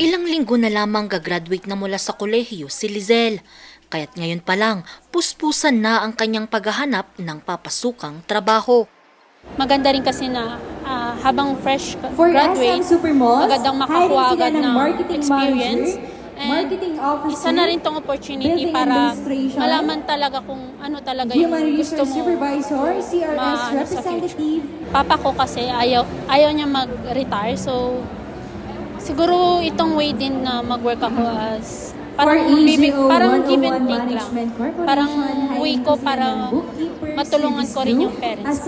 Ilang linggo na lamang gagraduate na mula sa kolehiyo si Lizel. Kaya't ngayon pa lang, puspusan na ang kanyang paghahanap ng papasukang trabaho. Maganda rin kasi na ah, habang fresh For graduate, SM Supermalls, magandang makakuha agad ng ng marketing experience. manager, And marketing officer, isa na rin tong opportunity para malaman talaga kung ano talaga yung gusto mo. Supervisor, CRS ma- ano sa Representative, Papa ko kasi ayaw, ayaw niya mag-retire. So, siguro itong way din na mag-work ako as parang, For bibig, parang 101 give and take lang. Parang way ko para matulungan ko rin yung parents.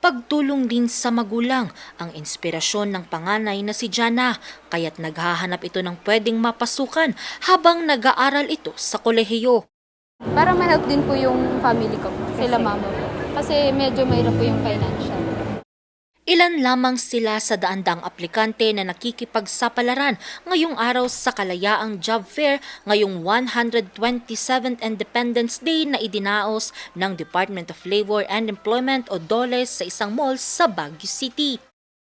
Pagtulong din sa magulang ang inspirasyon ng panganay na si Jana, kaya't naghahanap ito ng pwedeng mapasukan habang nag-aaral ito sa kolehiyo. Para ma-help din po yung family ko, sila mama. Kasi medyo mahirap po yung financial. Ilan lamang sila sa daan-daang aplikante na nakikipagsapalaran ngayong araw sa Kalayaang Job Fair ngayong 127th Independence Day na idinaos ng Department of Labor and Employment o DOLES sa isang mall sa Baguio City.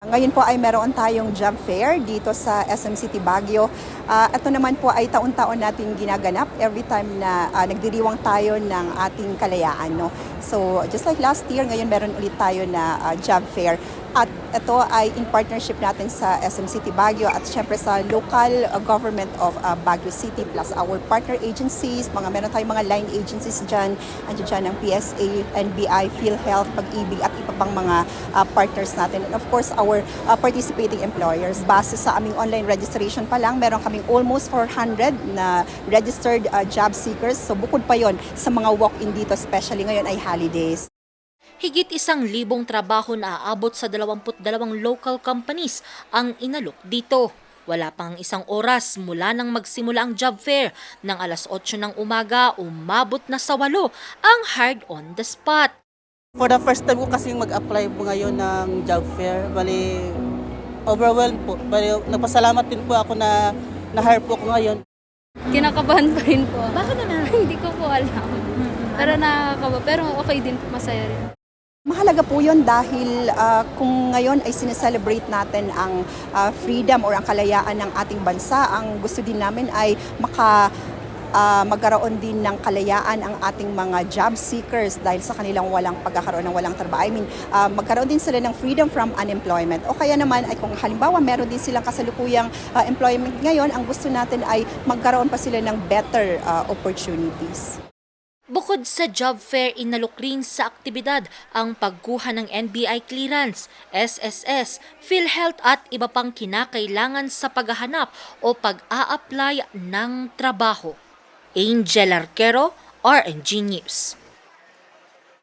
Ngayon po ay meron tayong job fair dito sa SM City Baguio. Ah, ito naman po ay taon-taon natin ginaganap every time na ah, nagdiriwang tayo ng ating kalayaan. No? So just like last year, ngayon meron ulit tayo na ah, job fair. At ito ay in partnership natin sa SM City Baguio at syempre sa local ah, government of ah, Baguio City plus our partner agencies, mga meron tayong mga line agencies dyan, andyan dyan ang PSA, NBI, PhilHealth, Pag-ibig at iba pang mga ah, partners natin. And of course, our ah, participating employers. Base sa aming online registration pa lang, meron kaming almost 400 na registered ah, job seekers. So bukod pa yon sa mga walk-in dito, especially ngayon ay holidays. Higit isang libong trabaho na aabot sa 22 local companies ang inalok dito. Wala pang isang oras mula nang magsimula ang job fair. Nang alas 8 ng umaga, umabot na sa walo ang hard on the spot. For the first time ko kasi mag-apply po ngayon ng job fair, bali overwhelmed po. Bali, nagpasalamat din po ako na na-hire po ako ngayon. Kinakabahan pa rin po. Bakit na? Hindi ko po alam. Pero nakakaba. Pero okay din po, masaya rin. Mahalaga po yun dahil ah, kung ngayon ay sineselebrate natin ang ah, freedom or ang kalayaan ng ating bansa, ang gusto din namin ay maka ah, magkaroon din ng kalayaan ang ating mga job seekers dahil sa kanilang walang pagkakaroon ng walang trabaho. I mean, ah, magkaroon din sila ng freedom from unemployment. O kaya naman ay kung halimbawa meron din silang kasalukuyang ah, employment ngayon, ang gusto natin ay magkaroon pa sila ng better ah, opportunities. Bukod sa job fair, inalok rin sa aktibidad ang pagkuha ng NBI clearance, SSS, PhilHealth at iba pang kinakailangan sa paghahanap o pag-a-apply ng trabaho. Angel Arquero, RNG News.